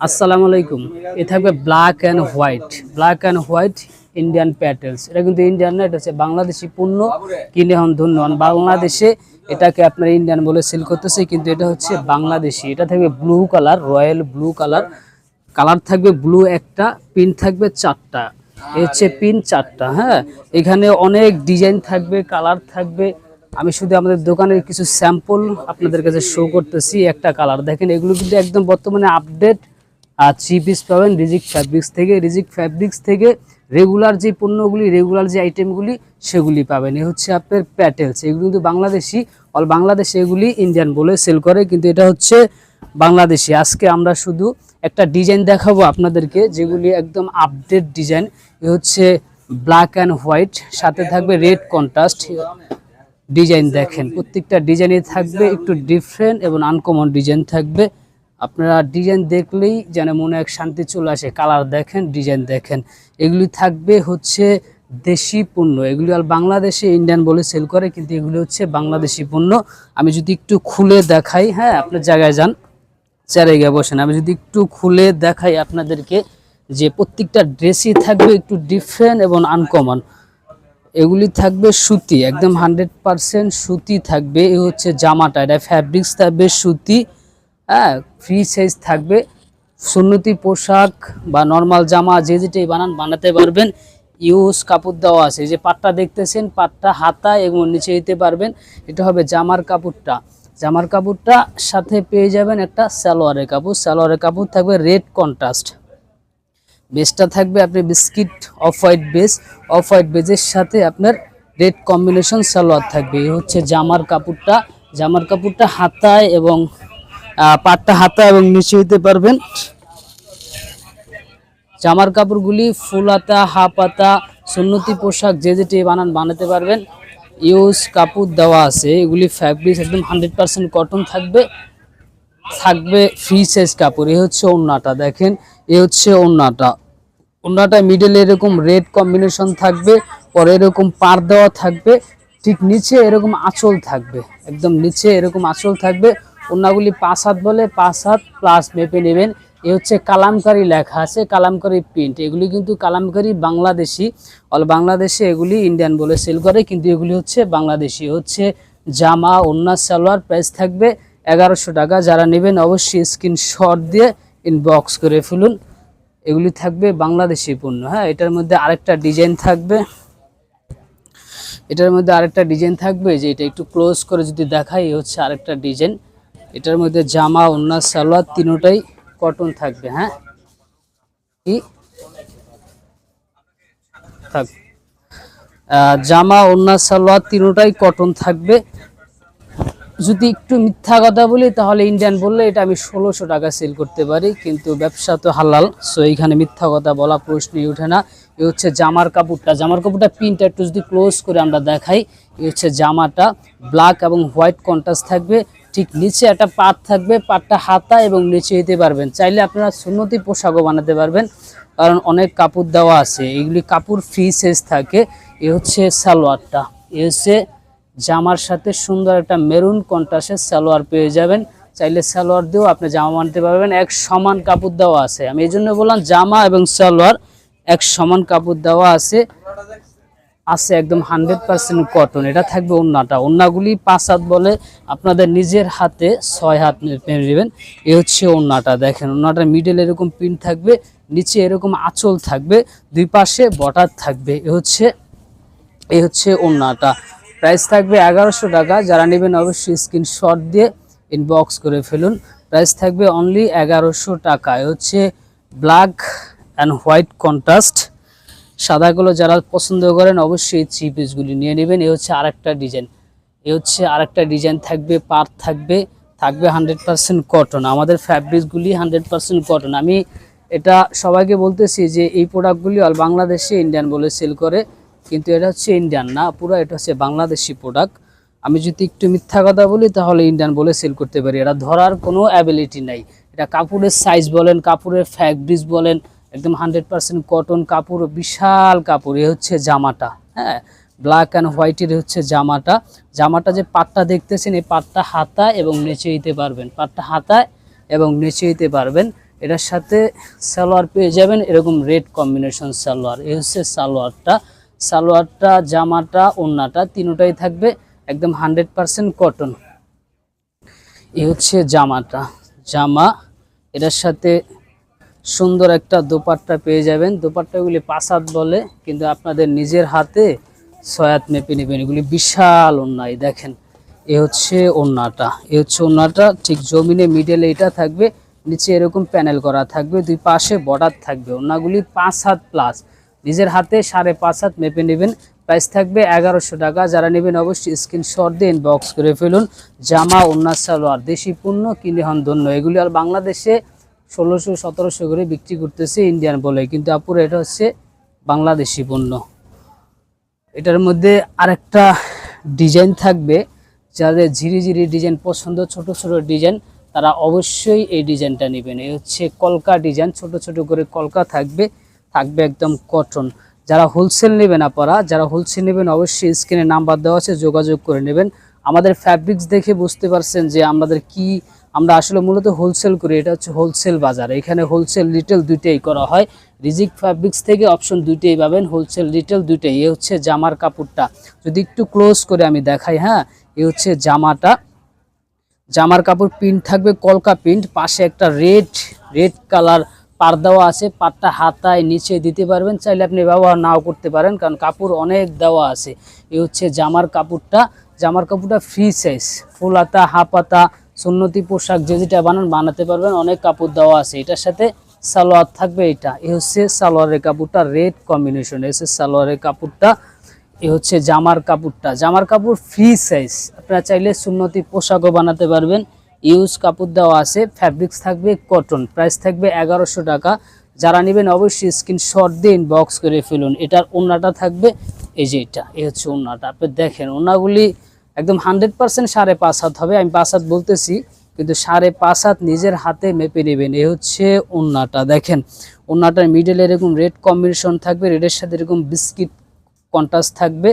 আসসালামু আলাইকুম। এ থাকবে black and white black and white Indian petals এটা কিন্তু ইন্ডিয়ান না, এটা হচ্ছে বাংলাদেশি পণ্য। কিনে হন ধন্য। হন বাংলাদেশে এটাকে আপনার ইন্ডিয়ান বলে সেল করতেছে, কিন্তু এটা হচ্ছে বাংলাদেশি। এটা থাকবে blue colour royal blue colour colour থাকবে ব্লু একটা পিন থাকবে চারটা। এ হচ্ছে পিন চারটা হ্যাঁ? এখানে অনেক ডিজাইন থাকবে কালার থাকবে। আমি শুধু আমাদের দোকানের কিছু স্যাম্পল আপনাদের কাছে শো করতেছি একটা কালার দেখেন, এগুলো কিন্তু একদম বর্তমানে আপডেট আর থ্রি পিস পাবেন রিজিক ফ্যাব্রিক্স থেকে রিজিক ফ্যাব্রিক্স থেকে রেগুলার যে পণ্যগুলি রেগুলার যে আইটেমগুলি সেগুলি পাবেন। এ হচ্ছে আপনার প্যাটেলস এগুলি কিন্তু বাংলাদেশি অল বাংলাদেশে এগুলি ইন্ডিয়ান বলে সেল করে, কিন্তু এটা হচ্ছে বাংলাদেশি। আজকে আমরা শুধু একটা ডিজাইন দেখাবো আপনাদেরকে, যেগুলি একদম আপডেট ডিজাইন এ হচ্ছে ব্ল্যাক অ্যান্ড হোয়াইট সাথে থাকবে রেড কন্ট্রাস্ট ডিজাইন দেখেন, প্রত্যেকটা ডিজাইনে থাকবে একটু ডিফারেন্ট এবং আনকমন ডিজাইন থাকবে। আপনারা ডিজাইন দেখলেই যেন মনে এক শান্তি চলে আসে কালার দেখেন ডিজাইন দেখেন। এগুলি থাকবে হচ্ছে দেশি পণ্য। এগুলি আর বাংলাদেশে ইন্ডিয়ান বলে সেল করে কিন্তু এগুলি হচ্ছে বাংলাদেশি পণ্য। আমি যদি একটু খুলে দেখাই হ্যাঁ আপনার জায়গায় যান চেয়ারে গিয়ে বসেন। আমি যদি একটু খুলে দেখাই আপনাদেরকে যে প্রত্যেকটা ড্রেসই থাকবে একটু ডিফারেন্ট এবং আনকমন এগুলি থাকবে সুতি একদম হান্ড্রেড পারসেন্ট সুতি থাকবে। এ হচ্ছে জামাটা এটা ফ্যাব্রিক্স থাকবে সুতি। হ্যাঁ ফ্রি সাইজ থাকবে। সুন্নতি পোশাক বা নর্মাল জামা যে যেটাই বানান, বানাতে পারবেন। ইউজ কাপড় দেওয়া আছে। যে পাটটা দেখতেছেন, পাটটা হাতা এবং নিচে দিতে পারবেন। এটা হবে জামার কাপড়টা। জামার কাপড়টা সাথে পেয়ে যাবেন একটা সালোয়ারের কাপড়। সালোয়ারের কাপড় থাকবে রেড কন্ট্রাস্ট বেসটা থাকবে আপনি biscuit off white base off white বেজের সাথে আপনার রেড কম্বিনেশন সালোয়ার থাকবে। এই হচ্ছে জামার কাপড়টা। জামার কাপড়টা হাতায় এবং পাটটা হাতা এবং নিচে দিতে পারবেন। জামার কাপড়গুলি ফুল হাতা, হাফ হাতা, সুন্নতি পোশাক যে যেটি বানান বানাতে পারবেন। ইউজ কাপড় দেওয়া আছে, এগুলি ফ্যাব্রিক একদম হান্ড্রেড পার্সেন্ট কটন থাকবে। থাকবে ফ্রি সাইজ কাপড়, এ হচ্ছে ওড়নাটা দেখেন, এ হচ্ছে ওড়নাটা ওড়নাটা মিডলে এরকম রেড কম্বিনেশন থাকবে, পরে এরকম পার দেওয়া থাকবে, ঠিক নিচে এরকম আঁচল থাকবে, একদম নিচে এরকম আঁচল থাকবে। ওড়নাগুলি পাঁচ হাত বলে, পাঁচ হাত প্লাস মেপে নেবেন। এ হচ্ছে কালামকারি লেখা আছে, কালামকারি প্রিন্ট এগুলি কিন্তু কালামকারি বাংলাদেশি। অল বাংলাদেশে এগুলি ইন্ডিয়ান বলে সেল করে, কিন্তু এগুলি হচ্ছে বাংলাদেশি। হচ্ছে জামা, ওড়না, সালোয়ার প্রাইস থাকবে এগারোশো টাকা। যারা নেবেন অবশ্যই স্ক্রিনশট দিয়ে ইনবক্স করে ফেলুন। এগুলি থাকবে বাংলাদেশি পণ্য হ্যাঁ? এটার মধ্যে আরেকটা ডিজাইন থাকবে। এটার মধ্যে আরেকটা ডিজাইন থাকবে, যে এটা একটু ক্লোজ করে যদি দেখাই হচ্ছে আরেকটা ডিজাইন এটার মধ্যে জামা, ওড়না, সালোয়ার তিনোটাই কটন থাকবে হ্যাঁ? কি? থাক। জামা, ওড়না, সালোয়ার তিনোটাই কটন থাকবে। যদি একটু মিথ্যা কথা বলি, তাহলে ইন্ডিয়ান বললে এটা আমি ষোলোশো টাকা সেল করতে পারি, কিন্তু ব্যবসা তো হালাল সো এইখানে মিথ্যা কথা বলা প্রশ্নই ওঠে না। এ হচ্ছে জামার কাপড়টা। জামার কাপড়টা পিনটা একটু যদি ক্লোজ করে আমরা দেখাই, এ হচ্ছে জামাটা। ব্ল্যাক এবং হোয়াইট কন্ট্রাস্ট থাকবে। ঠিক নিচে একটা পাট থাকবে পাটটা হাতা এবং নিচে দিতে পারবেন। চাইলে আপনারা সুন্নতি পোশাকও বানাতে পারবেন, কারণ অনেক কাপড় দেওয়া আছে। এগুলি কাপড় ফ্রি সাইজ থাকে। এ হচ্ছে সালোয়ারটা। এ হচ্ছে জামার সাথে সুন্দর একটা মেরুন কন্ট্রাস্টের সালোয়ার পেয়ে যাবেন। চাইলে সালোয়ার দিয়েও আপনি জামা বানাতে পারবেন। এক সমান কাপড় দেওয়া আছে। আমি এই জন্য বললাম জামা এবং সালোয়ার এক সমান কাপড় দেওয়া আছে। আছে একদম হান্ড্রেড পার্সেন্ট কটন এটা থাকবে ওন্নাটা। ওন্নাগুলি পাঁচ হাত বলে আপনাদের নিজের হাতে ছয় হাত পেয়ে নেবেন এ হচ্ছে ওন্নাটা। দেখেন, ওন্নাটার মিডল এরকম প্রিন্ট থাকবে, নিচে এরকম আঁচল থাকবে, দুই পাশে বটার থাকবে। এ হচ্ছে এ হচ্ছে ওন্নাটা। প্রাইস থাকবে এগারোশো টাকা। যারা নেবেন অবশ্যই স্ক্রিনশট দিয়ে ইনবক্স করে ফেলুন। প্রাইস থাকবে অনলি এগারোশো টাকা। এ হচ্ছে ব্ল্যাক অ্যান্ড হোয়াইট কন্ট্রাস্ট সাদাগুলো যারা পছন্দ করেন অবশ্যই থ্রি পিসগুলি নিয়ে নেবেন। এ হচ্ছে আরেকটা ডিজাইন এ হচ্ছে আরেকটা ডিজাইন থাকবে পার থাকবে থাকবে হান্ড্রেড পার্সেন্ট কটন আমাদের ফ্যাব্রিকগুলি হান্ড্রেড পার্সেন্ট কটন আমি এটা সবাইকে বলতেছি যে এই প্রোডাক্টগুলি অল বাংলাদেশে ইন্ডিয়ান বলে সেল করে, কিন্তু এটা হচ্ছে ইন্ডিয়ান না, পুরো এটা হচ্ছে বাংলাদেশি প্রোডাক্ট আমি যদি একটু মিথ্যা কথা বলি, তাহলে ইন্ডিয়ান বলে সেল করতে পারি। এটা ধরার কোনো অ্যাবিলিটি নাই। এটা কাপড়ের সাইজ বলেন, কাপড়ের ফ্যাব্রিক্স বলেন একদম হান্ড্রেড পার্সেন্ট কটন কাপড়, বিশাল কাপড়। এ হচ্ছে জামাটা হ্যাঁ? ব্ল্যাক অ্যান্ড হোয়াইটের হচ্ছে জামাটা। জামাটা যে পাটটা দেখতেছেন, এই পাটটা হাতা এবং নেচে দিতে পারবেন। পাটটা হাতায় এবং নেচে দিতে পারবেন। এটার সাথে সালোয়ার পেয়ে যাবেন এরকম রেড কম্বিনেশন সালোয়ার। এ হচ্ছে সালোয়ারটা। সালোয়ারটা, জামাটা ওড়নাটা তিনোটাই থাকবে, একদম হান্ড্রেড পারসেন্ট কটন এ হচ্ছে জামাটা। জামা, এটার সাথে সুন্দর একটা দোপাট্টা পেয়ে যাবেন। দোপাট্টাগুলি পাসাদ বলে, কিন্তু আপনাদের নিজের হাতে সয়াত মেপে নেবেন। এগুলি বিশাল অন্যায় দেখেন। এ হচ্ছে ওন্নাটা। এ হচ্ছে ওন্নাটা, ঠিক জমিনে মিডলে এটা থাকবে, নিচে এরকম প্যানেল করা থাকবে, দুই পাশে বর্ডার থাকবে। ওন্নাগুলি পাঁচ হাত প্লাস নিজের হাতে সাড়ে পাঁচ হাত মেপে নেবেন। প্রাইস থাকবে এগারোশো টাকা। যারা নেবেন অবশ্যই স্ক্রিনশট দিয়ে ইনবক্স করে ফেলুন। জামা, ওন্না, সালোয়ার, দেশি পণ্য, কিনে হন ধন্য। এগুলি আর বাংলাদেশে ষোলোশো, সতেরোশো করে বিক্রি করতেছে ইন্ডিয়ান বলে। কিন্তু আপুরা এটা হচ্ছে বাংলাদেশি পণ্য। এটার মধ্যে আরেকটা ডিজাইন থাকবে। যাদের ঝিরি ঝিরি ডিজাইন পছন্দ, ছোট ছোট ডিজাইন, তারা অবশ্যই এই ডিজাইনটা নেবেন। এই হচ্ছে কলকা ডিজাইন, ছোট ছোট করে কলকা থাকবে থাকবে একদম কটন। যারা হোলসেল নেবেন আপনারা যারা হোলসেল নেবেন, অবশ্যই স্ক্রিনে নাম্বার দেওয়া আছে, যোগাযোগ করে নেবেন। আমাদের ফ্যাব্রিক্স দেখে বুঝতে পারছেন যে আমাদের কি আমরা আসলে মূলত হোলসেল করি, এটা হচ্ছে হোলসেল বাজার। এখানে হোলসেল রিটেল দুইটাই করা হয়। রিজিক ফ্যাব্রিক্স থেকে অপশন দুইটাই পাবেন হোলসেল রিটেল দুইটাই। এ হচ্ছে জামার কাপড়টা। যদি একটু ক্লোজ করে আমি দেখাই হ্যাঁ? এ হচ্ছে জামাটা। জামার কাপড় প্রিন্ট থাকবে কলকা প্রিন্ট পাশে একটা রেড রেড কালার পার দেওয়া আছে। পাটটা হাতায় নিচে দিতে পারবেন। চাইলে আপনি ব্যবহার নাও করতে পারেন, কারণ কাপড় অনেক দেওয়া আছে। এ হচ্ছে জামার কাপড়টা। জামার কাপড়টা ফ্রি সাইজ ফুল হাতা, হাফ হাতা সুন্নতি পোশাক যে যেটা বানান, বানাতে পারবেন। অনেক কাপড় দেওয়া আছে। এটার সাথে সালোয়ার থাকবে এটা। এ হচ্ছে সালোয়ারের কাপড়টা, রেড কম্বিনেশন। এ হচ্ছে সালোয়ারের কাপড়টা, এ হচ্ছে জামার কাপড়টা। জামার কাপড় ফ্রি সাইজ আপনারা চাইলে সুন্নতি পোশাকও বানাতে পারবেন। ইউজ কাপড় দেওয়া আছে। ফ্যাব্রিক্স থাকবে কটন প্রাইস থাকবে এগারোশো টাকা। যারা নেবেন অবশ্যই স্ক্রিন শট দিয়ে ইনবক্স করে ফেলুন। এটার ওনাটা থাকবে এই যে এটা। এই হচ্ছে ওনাটা আপনি দেখেন, ওড়নাগুলি একদম হান্ড্রেড পার্সেন্ট সাড়ে পাঁচ হাত হবে। আমি পাঁচ হাত বলতেছি, কিন্তু সাড়ে পাঁচ হাত নিজের হাতে মেপে নেবেন। এ হচ্ছে ওড়নাটা দেখেন ওড়নাটার মিডলে এরকম রেড কম্বিনেশন থাকবে রেডের সাথে এরকম বিস্কিট কন্ট্রাস্ট থাকবে,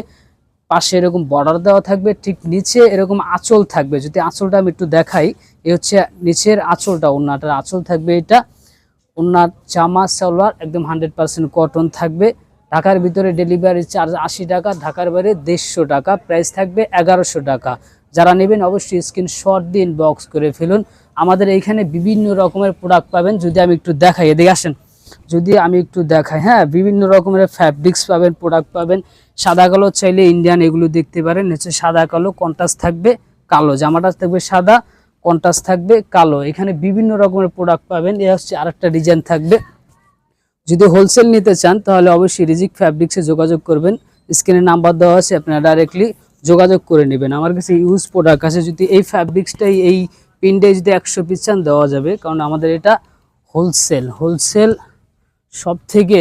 পাশে এরকম বর্ডার দেওয়া থাকবে, ঠিক নিচে এরকম আঁচল থাকবে। যদি আঁচলটা আমি একটু দেখাই, এ হচ্ছে নিচের আঁচলটা ওড়নাটার আঁচল থাকবে এটা। ওড়নার জামা, সালোয়ার, একদম হান্ড্রেড পার্সেন্ট কটন থাকবে। ঢাকার ভিতরে ডেলিভারি চার্জ আশি টাকা, ঢাকার বাইরে দেড়শো টাকা প্রাইস থাকবে এগারোশো টাকা। যারা নেবেন অবশ্যই স্ক্রিন শট দিন বক্স করে ফেলুন। আমাদের এইখানে বিভিন্ন রকমের প্রোডাক্ট পাবেন, যদি আমি একটু দেখাই, এদিকে আসেন। যদি আমি একটু দেখাই হ্যাঁ বিভিন্ন রকমের ফ্যাব্রিক্স পাবেন প্রোডাক্ট পাবেন। সাদা কালো চাইলে ইন্ডিয়ান এগুলো দেখতে পারেন, হচ্ছে সাদা কালো কন্ট্রাস্ট থাকবে কালো, জামাটা থাকবে সাদা কন্ট্রাস্ট থাকবে কালো। এখানে বিভিন্ন রকমের প্রোডাক্ট পাবেন, এ হচ্ছে আরেকটা ডিজাইন থাকবে। যদি হোলসেল নিতে চান, তাহলে অবশ্যই রিজিক ফ্যাব্রিক্সে যোগাযোগ করবেন। স্ক্রিনে নাম্বার দেওয়া আছে, আপনারা ডাইরেক্টলি যোগাযোগ করে নেবেন। আমার কাছে ইউজ প্রোডাক্ট আছে, যদি এই ফ্যাব্রিক্সটাই এই পিনটাই যদি একশো পিস চান, দেওয়া যাবে। কারণ আমাদের এটা হোলসেল হোলসেল সব থেকে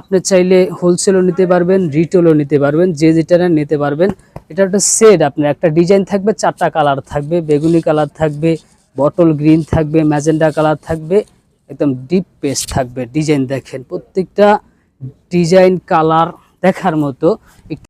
আপনি চাইলে হোলসেলও নিতে পারবেন রিটেলও নিতে পারবেন, যে যেটা নিতে পারবেন। এটা একটা সেট আপনার একটা ডিজাইন থাকবে, চারটা কালার থাকবে, বেগুনি কালার থাকবে বটল গ্রিন থাকবে ম্যাজেন্ডা কালার থাকবে। একদম ডিপ পেস্ট থাকবে ডিজাইন দেখেন। প্রত্যেকটা ডিজাইন কালার দেখার মতো